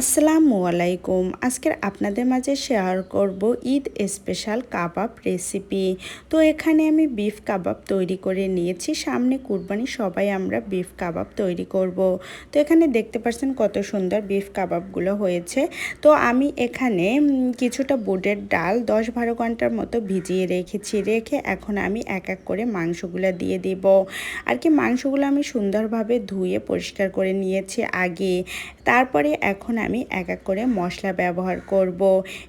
আসসালামু আলাইকুম। আজকের আপনাদের মাঝে শেয়ার করব ঈদ স্পেশাল কাবাব রেসিপি। তো এখানে আমি বিফ কাবাব তৈরি করে নিয়েছি। সামনে কুরবানি সবাই আমরা বিফ কাবাব তৈরি করব। তো এখানে দেখতে পাচ্ছেন কত সুন্দর বিফ কাবাবগুলো হয়েছে। তো আমি এখানে কিছুটা বুটের ডাল দশ বারো ঘণ্টার মতো ভিজিয়ে রেখেছি। রেখে এখন আমি এক এক করে মাংসগুলো দিয়ে দেব। আর কি মাংসগুলো আমি সুন্দরভাবে ধুয়ে পরিষ্কার করে নিয়েছি আগে। তারপরে এখন আমি এক এক করে মশলা ব্যবহার করব।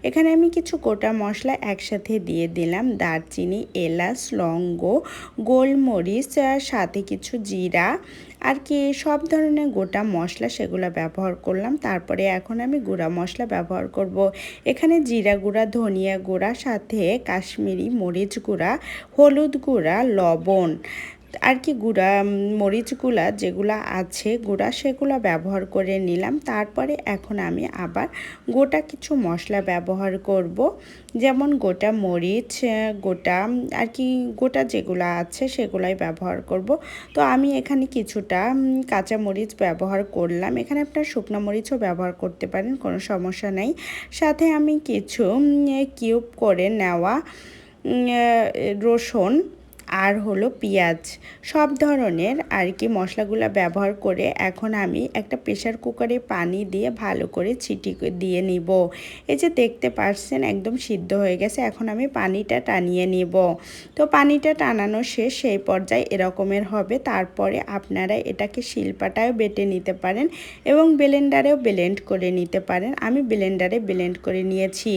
এখানে আমি কিছু গোটা মশলা একসাথে দিয়ে দিলাম দারচিনি, এলাচ লঙ্গ গোলমরিচ সাথে কিছু জিরা আর কি, সব ধরনের গোটা মশলা সেগুলো ব্যবহার করলাম তারপরে এখন আমি গুঁড়া মশলা ব্যবহার করব। এখানে জিরা গুঁড়া, ধনিয়া গুঁড়া, সাথে কাশ্মীরি মরিচ গুঁড়া, হলুদ গুঁড়া, লবণ আর কি গুঁড়া মরিচগুলা যেগুলো আছে, গুঁড়া সেগুলো ব্যবহার করে নিলাম। তারপরে এখন আমি আবার গোটা কিছু মশলা ব্যবহার করব। যেমন গোটা মরিচ গোটা আর কি গোটা যেগুলো আছে সেগুলাই ব্যবহার করব। তো আমি এখানে কিছুটা কাঁচা মরিচ ব্যবহার করলাম। এখানে আপনার শুকনো মরিচও ব্যবহার করতে পারেন, কোনো সমস্যা নেই। সাথে আমি কিছু কিউব করে নেওয়া রসুন আর হলো পেঁয়াজ। সব ধরনের আর কি মশলাগুলো ব্যবহার করে এখন আমি একটা প্রেশার কুকারে পানি দিয়ে ভালো করে ছিটি দিয়ে নিব। এই যে দেখতে পাচ্ছেন একদম সিদ্ধ হয়ে গেছে, এখন আমি পানিটা টানিয়ে নিব। তো পানিটা টানানো শেষ, সেই পর্যায়ে এরকমের হবে। তারপরে আপনারা এটাকে শিল্পাটাও বেটে নিতে পারেন এবং ব্লেন্ডারেও ব্লেন্ড করে নিতে পারেন। আমি ব্লেন্ডারে ব্লেন্ড করে নিয়েছি।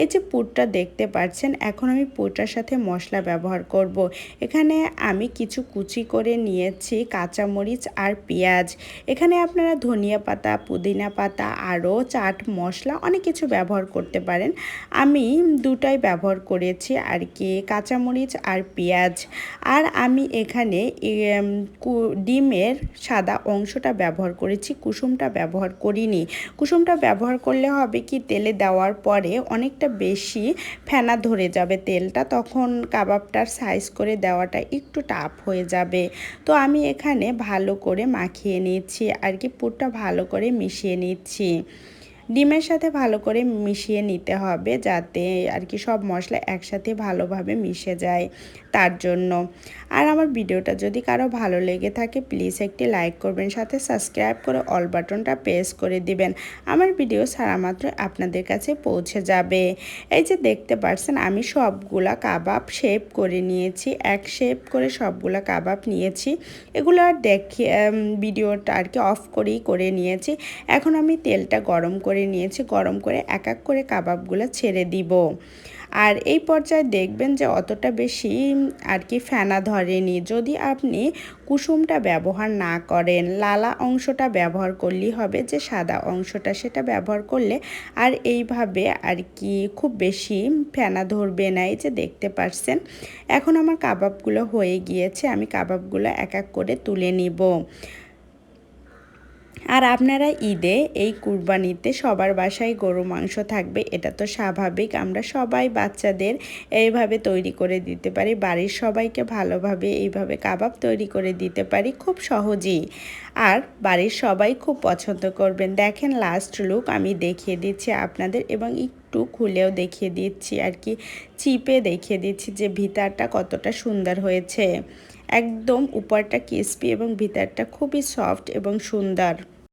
এই যে পুরটা দেখতে পাচ্ছেন এখন আমি পুরটার সাথে মশলা ব্যবহার করব। এখানে আমি কিছু কুচি করে নিয়েছি, কাঁচামরিচ আর পেঁয়াজ। এখানে আপনারা ধনিয়া পাতা, পুদিনা পাতা, আরও চাট, মশলা, অনেক কিছু ব্যবহার করতে পারেন। আমি দুটাই ব্যবহার করেছি আর কি, কাঁচামরিচ আর পেঁয়াজ। আর আমি এখানে ডিমের সাদা অংশটা ব্যবহার করেছি, কুসুমটা ব্যবহার করিনি। কুসুমটা ব্যবহার করলে হবে কি, তেলে দেওয়ার পরে অনেকটা বেশি ফেনা ধরে যাবে তেলটা, তখন কাবাবটার সাইজ করে দেওয়াটা একটু টাফ হয়ে যাবে। তো আমি এখানে ভালো করে মাখিয়ে নিচ্ছি, আর কি পুরটা ভালো করে মিশিয়ে নিচ্ছি। ডিমের সাথে ভালো করে মিশিয়ে নিতে হবে যাতে আর কি সব মশলা একসাথে ভালোভাবে মিশে যায় তার জন্য। আর আমার ভিডিওটা যদি কারও ভালো লেগে থাকে প্লিজ একটি লাইক করবেন, সাথে সাবস্ক্রাইব করে অল বাটনটা প্রেস করে দিবেন। আমার ভিডিও সারা মাত্র আপনাদের কাছে পৌঁছে যাবে। এই যে দেখতে পাচ্ছেন আমি সবগুলা কাবাব শেপ করে নিয়েছি, এক শেপ করে সবগুলা কাবাব নিয়েছি। এগুলো আর দেখে ভিডিওটা আর কি অফ করেই করে নিয়েছি। এখন আমি তেলটা গরম করে নিয়েছি, গরম করে এক এক করে কাবাবগুলো ছেড়ে দিব। আর এই পর্যায়ে দেখবেন যে অতটা বেশি আর কি ফেনা ধরেনি। যদি আপনি কুসুমটা ব্যবহার না করেন, লালা অংশটা ব্যবহার করলেই হবে যে সাদা অংশটা সেটা ব্যবহার করলে আর এইভাবে আর কি খুব বেশি ফেনা ধরবে না। এই যে দেখতে পাচ্ছেন এখন আমার কাবাবগুলো হয়ে গিয়েছে, আমি কাবাবগুলো এক এক করে তুলে নিব। আর আপনারা ঈদে এই কুরবানিতে সবার বাসায় গরু মাংস থাকবে, এটা তো স্বাভাবিক। আমরা সবাই বাচ্চাদের এইভাবে তৈরি করে দিতে পারি, বাড়ির সবাইকে ভালোভাবে এইভাবে কাবাব তৈরি করে দিতে পারি, খুব সহজেই। আর বাড়ির সবাই খুব পছন্দ করবেন। দেখেন লাস্ট লুক আমি দেখিয়ে দিচ্ছি আপনাদের এবং একটু খুলেও দেখিয়ে দিচ্ছি আর কি, চিপে দেখিয়ে দিচ্ছি যে ভিতরটা কতটা সুন্দর হয়েছে। একদম উপরটা ক্রিস্পি এবং ভিতরটা খুবই সফট এবং সুন্দর।